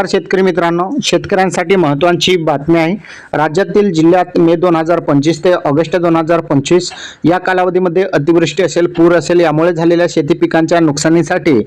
नमस्कार शेतकरी मित्रांनो. शेतकऱ्यांसाठी महत्त्वाची बातमी आहे. राज्यातील जिल्ह्यात मे दोन हजार पंचवीस ते ऑगस्ट दोन हजार पंचवीस या कालावधीमध्ये अतिवृष्टी असेल पूर असेल यामुळे झालेल्या शेती पिकांच्या नुकसानीसाठी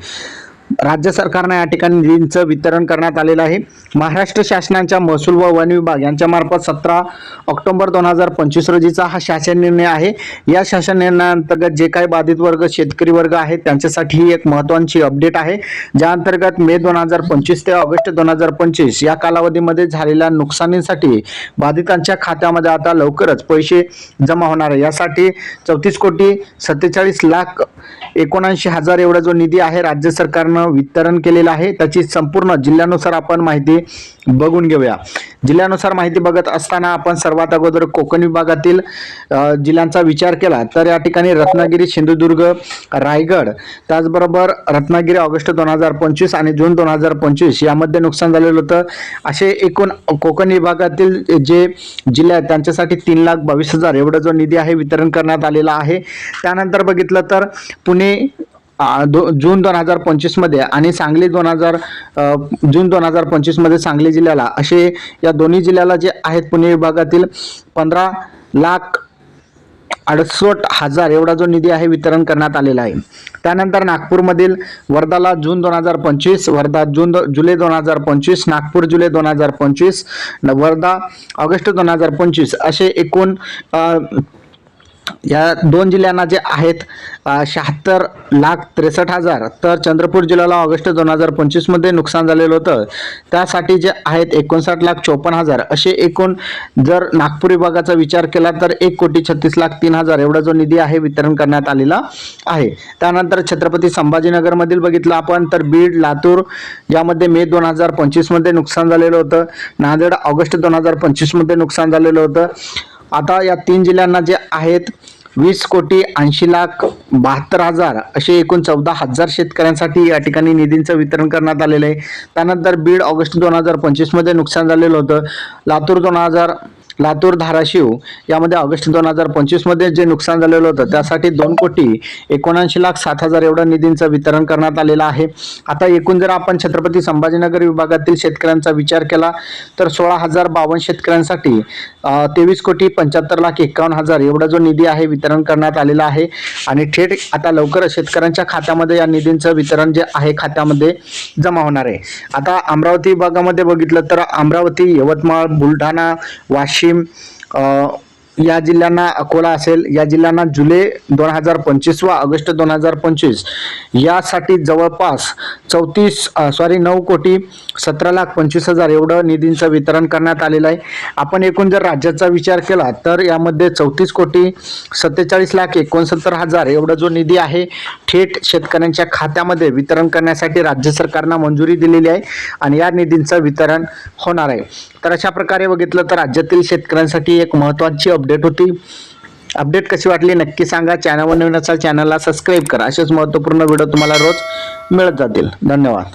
राज्य सरकारने या ठिकाणी निधींचं वितरण करण्यात आलेलं आहे. महाराष्ट्र शासनाच्या महसूल व वन विभाग यांच्या मार्फत सतरा ऑक्टोबर दोन हजार पंचवीस रोजीचा हा शासन निर्णय आहे. या शासन निर्णयाअंतर्गत जे काही बाधित वर्ग शेतकरी वर्ग आहेत त्यांच्यासाठी ही एक महत्त्वाची अपडेट आहे. ज्या अंतर्गत मे दोन हजार पंचवीस ते ऑगस्ट दोन हजार पंचवीस या कालावधीमध्ये झालेल्या नुकसानीसाठी बाधितांच्या खात्यामध्ये आता लवकरच पैसे जमा होणार आहे. यासाठी चौतीस कोटी सत्तेचाळीस लाख एकोणऐंशी हजार एवढा जो निधी आहे राज्य सरकारनं वितरण केलेला आहे. त्याची संपूर्ण जिल्ह्यानुसार आपण माहिती बघून घेऊया. जिल्ह्यानुसार माहिती बघत असताना आपण सर्वात अगोदर कोकण विभागातील जिल्ह्यांचा विचार केला. तर या ठिकाणी रत्नागिरी सिंधुदुर्ग रायगड त्याचबरोबर रत्नागिरी ऑगस्ट दोन हजार पंचवीस आणि जून दोन हजार पंचवीस यामध्ये नुकसान झालेलं होतं. असे एकूण कोकण विभागातील जे जिल्हे आहेत त्यांच्यासाठी तीन लाख बावीस हजार एवढा जो निधी आहे वितरण करण्यात आलेला आहे. त्यानंतर बघितलं तर पुणे दो जून दोन हजार पंचवीसमध्ये आणि सांगली दोन हजार जून दोन हजार पंचवीसमध्ये सांगली जिल्ह्याला असे या दोन्ही जिल्ह्याला जे आहेत पुणे विभागातील पंधरा लाख अडसष्ट हजार एवढा जो निधी आहे वितरण करण्यात आलेला आहे. त्यानंतर नागपूरमधील वर्धाला जून दोन हजार पंचवीस वर्धा जून दो जुलै दोन हजार पंचवीस नागपूर जुलै दोन हजार पंचवीस न- वर्धा ऑगस्ट दोन हजार पंचवीस असे एकूण या दोन जिल्ह्यांना जे आहेत शहात्तर लाख त्रेसष्ट हजार. तर चंद्रपूर जिल्ह्याला ऑगस्ट दोन हजार पंचवीसमध्ये नुकसान झालेलं होतं. त्यासाठी जे आहेत एकोणसाठ लाख चोपन्न हजार. असे एकूण जर नागपूर विभागाचा विचार केला तर एक कोटी छत्तीस लाख तीन हजार एवढा जो निधी आहे वितरण करण्यात आलेला आहे. त्यानंतर छत्रपती संभाजीनगरमधील बघितलं आपण तर बीड लातूर यामध्ये मे दोन हजार पंचवीसमध्ये नुकसान झालेलं होतं. नांदेड ऑगस्ट दोन हजार पंचवीसमध्ये नुकसान झालेलं होतं. आता या तीन जिल्ह्यांना जे आहेत वीस कोटी ऐंशी लाख बहात्तर हजार असे एकूण चौदा हजार शेतकऱ्यांसाठी या ठिकाणी निधींचं वितरण करण्यात आलेलं आहे. त्यानंतर बीड ऑगस्ट दोन हजार पंचवीसमध्ये नुकसान झालेलं होतं. लातूर दोन हजार लातूर धाराशिव यामध्ये ऑगस्ट दोन हजार पंचवीसमध्ये जे नुकसान झालेलं होतं त्यासाठी दोन कोटी एकोणऐंशी लाख सात हजार एवढं निधींचं वितरण करण्यात आलेलं आहे. आता एकूण जर आपण छत्रपती संभाजीनगर विभागातील शेतकऱ्यांचा विचार केला तर सोळा हजार बावन्न शेतकऱ्यांसाठी तेवीस कोटी पंच्याहत्तर लाख एकावन्न हजार एवढा जो निधी आहे वितरण करण्यात आलेला आहे. आणि थेट आता लवकरच शेतकऱ्यांच्या खात्यामध्ये या निधींचं वितरण जे आहे खात्यामध्ये जमा होणार आहे. आता अमरावती विभागामध्ये बघितलं तर अमरावती यवतमाळ बुलढाणा वाशिम या जिल्ह्यांना अकोला असेल या जिल्ह्यांना जुलै दोन हजार पंचवीस व ऑगस्ट दोन हजार पंचवीस यासाठी जवळपास चौतीस सॉरी नऊ कोटी सतरा लाख पंचवीस हजार एवढं निधींचं वितरण करण्यात आलेलं आहे. आपण एकूण जर राज्याचा विचार केला तर यामध्ये चौतीस कोटी सत्तेचाळीस लाख एकोणसत्तर हजार एवढा जो निधी आहे थेट शेतकऱ्यांच्या खात्यामध्ये वितरण करण्यासाठी राज्य सरकारनं मंजुरी दिलेली आहे आणि या निधींचं वितरण होणार आहे. तर अशा प्रकारे बघितलं तर राज्यातील शेतकऱ्यांसाठी एक महत्त्वाची अपडेट होती. अपडेट कशी वाटली नक्की सांगा. चॅनलवर नवीन असाल चॅनलला सबस्क्राईब करा. असेच महत्त्वपूर्ण व्हिडिओ तुम्हाला रोज मिळत जातील. धन्यवाद.